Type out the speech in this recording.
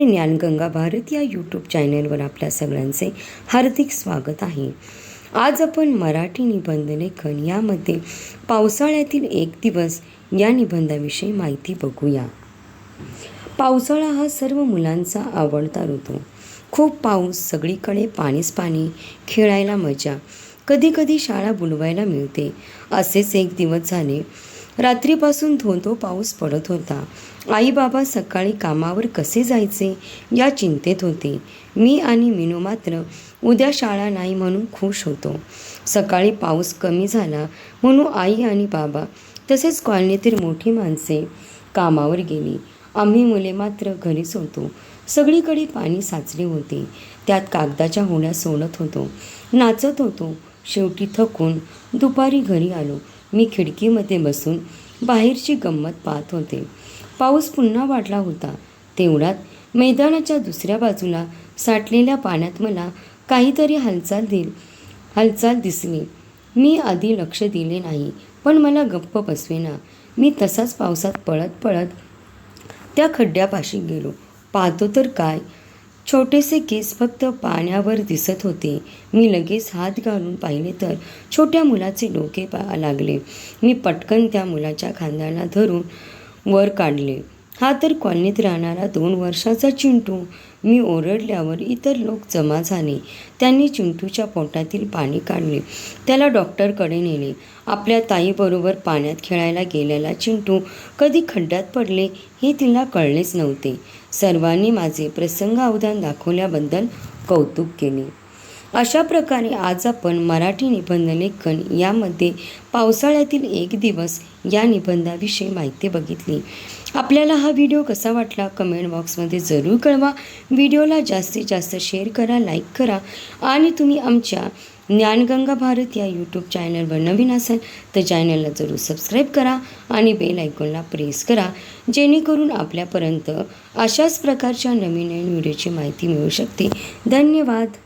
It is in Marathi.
ज्ञानगंगा भारत या यूट्यूब चॅनलवर आपल्या सगळ्यांचे हार्दिक स्वागत आहे. आज आपण मराठी निबंध लेखन यामध्ये पावसाळ्यातील एक दिवस या निबंधाविषयी माहिती बघूया. पावसाळा हा सर्व मुलांचा आवडता ऋतू. खूप पाऊस सगळीकडे पाणीच पाणी खेळायला मजा कधी कधी शाळा बुलवायला मिळते. असेच एक दिवस झाले रात्रीपासून धो धो पाऊस पडत होता. आई बाबा सकाळी कामावर कसे जायचे? या चिंतेत होते. मी आणि मिनू मात्र उद्या शाळा नाही म्हणून खुश होतो. सकाळी पाऊस कमी झाला म्हणून आई आणि बाबा तसेच कॉलनीतील मोठी माणसे कामावर गेली. आम्ही मुले मात्र घरीच होतो सगळीकडे पाणी साचले होते. त्यात कागदाच्या होड्या सोडत होतो. नाचत होतो. शेवटी थकून दुपारी घरी आलो. मी खिडकीमध्ये बसून बाहेरची गंमत पाहत होते. पाऊस पुन्हा वाढला होता. तेवढ्यात मैदानाच्या दुसऱ्या बाजूला साठलेल्या पाण्यात मला काहीतरी हालचाल दिल हालचाल दिसली. मी आधी लक्ष दिले नाही पण मला गप्प बसवेना. मी तसाच पावसात पळत पळत त्या खड्ड्यापाशी गेलो. पाहतो तर काय छोटेसे केस फक्त पाण्यावर दिसत होते. मी लगेच हात घालून पाहिले तर छोट्या मुलाचे डोके पा लागले. मी पटकन त्या मुलाच्या खांद्याला धरून वर काढले. हा तर कॉलनीत राहणारा दोन वर्षाचा चिंटू. मी ओरडल्यावर इतर लोक जमा झाले. त्यांनी चिंटूच्या पोटातील पाणी काढले. त्याला डॉक्टरकडे नेले. आपल्या ताईबरोबर पाण्यात खेळायला गेलेला चिंटू कधी खड्ड्यात पडले हे तिला कळलेच नव्हते. सर्वांनी माझे प्रसंग अवधान दाखवल्याबद्दल कौतुक केले. अशा प्रकारे आज आपण मराठी निबंध लेखन यामध्ये पावसाळ्यातील एक दिवस या निबंधाविषयी माहिती बघितली. आपल्याला हा व्हिडिओ कसा वाटला कमेंट बॉक्समध्ये जरूर कळवा. व्हिडिओला जास्तीत जास्त शेअर करा लाईक करा आणि तुम्ही आमच्या ज्ञानगंगा भारत या यूट्यूब चॅनलवर नवीन असाल तर चॅनलला जरूर सबस्क्राईब करा आणि बेल आयकॉनला प्रेस करा जेणेकरून आपल्यापर्यंत अशाच प्रकारच्या नवीन नवीन व्हिडिओची माहिती मिळू शकते. धन्यवाद.